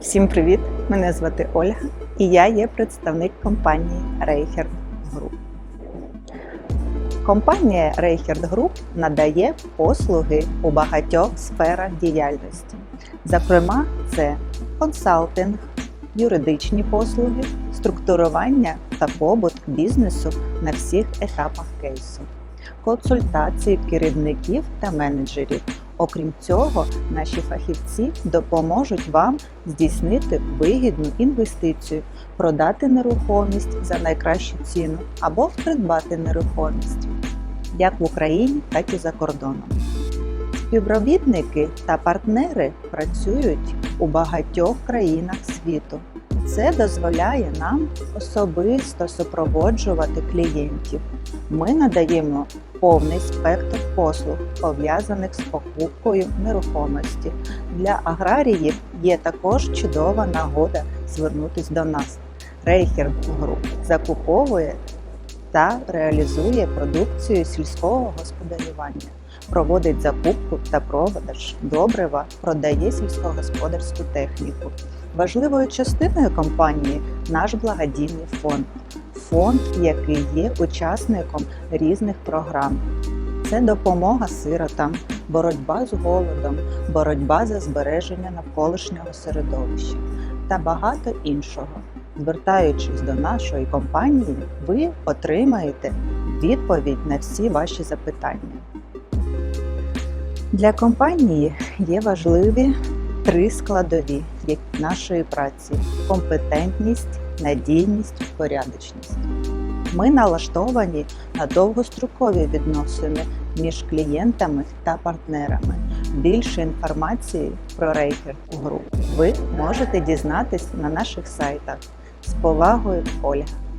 Всім привіт! Мене звати Ольга і я є представник компанії Reichert Group. Компанія Reichert Group надає послуги у багатьох сферах діяльності. Зокрема, це консалтинг, юридичні послуги, структурування та побут бізнесу на всіх етапах кейсу, консультації керівників та менеджерів. Окрім цього, наші фахівці допоможуть вам здійснити вигідну інвестицію, продати нерухомість за найкращу ціну або придбати нерухомість як в Україні, так і за кордоном. Співробітники та партнери працюють у багатьох країнах світу. Це дозволяє нам особисто супроводжувати клієнтів. Ми надаємо повний спектр послуг, пов'язаних з покупкою нерухомості. Для аграріїв є також чудова нагода звернутися до нас. Рейхер Груп закуповує та реалізує продукцію сільського господарювання, проводить закупку та продаж добрива, продає сільськогосподарську техніку. Важливою частиною компанії наш благодійний фонд. Фонд, який є учасником різних програм. Це допомога сиротам, боротьба з голодом, боротьба за збереження навколишнього середовища та багато іншого. Звертаючись до нашої компанії, ви отримаєте відповідь на всі ваші запитання. Для компанії є важливі три складові нашої праці: компетентність, надійність, порядочність. Ми налаштовані на довгострокові відносини між клієнтами та партнерами. Більше інформації про Reichert Group ви можете дізнатись на наших сайтах. З повагою, Ольга.